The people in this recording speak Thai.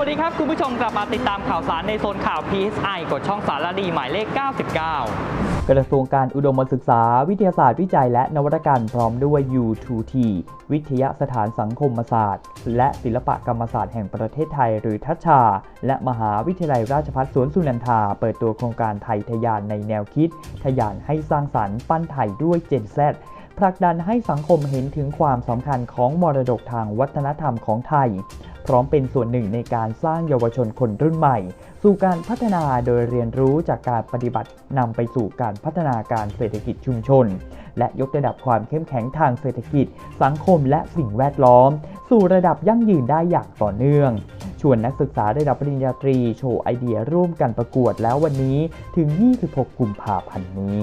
วัสดีครับ คุณผู้ชมกลับมาติดตามข่าวสารในโซนข่าว PSI กดช่องสารดีหมายเลข 99 กระทรวงการอุดมศึกษา วิทยาศาสตร์วิจัยและนวัตกรรมพร้อมด้วย U2T วิทยาสถานสังคมศาสตร์ และศิลปกรรมศาสตร์แห่งประเทศไทยหรือทัชชา และมหาวิทยาลัยราชภัฏสวนสุนันทา เปิดตัวโครงการไทยทะยานในแนวคิดทะยานให้สร้างสรรค์ปั้นไทยด้วยเจนแซผลักดันให้สังคมเห็นถึงความสำคัญของมรดกทางวัฒนธรรมของไทย พร้อมเป็นส่วนหนึ่งในการสร้างเยาวชนคนรุ่นใหม่ สู่การพัฒนาโดยเรียนรู้จากการปฏิบัตินำไปสู่การพัฒนาการเศรษฐกิจชุมชน และยกระดับความเข้มแข็งทางเศรษฐกิจ สังคมและสิ่งแวดล้อม สู่ระดับยั่งยืนได้อย่างต่อเนื่องชวนนักศึกษาระดับปริญญาตรีโชว์ไอเดียร่วมกันประกวดแล้ววันนี้ถึง 26 กุมภาพันธ์นี้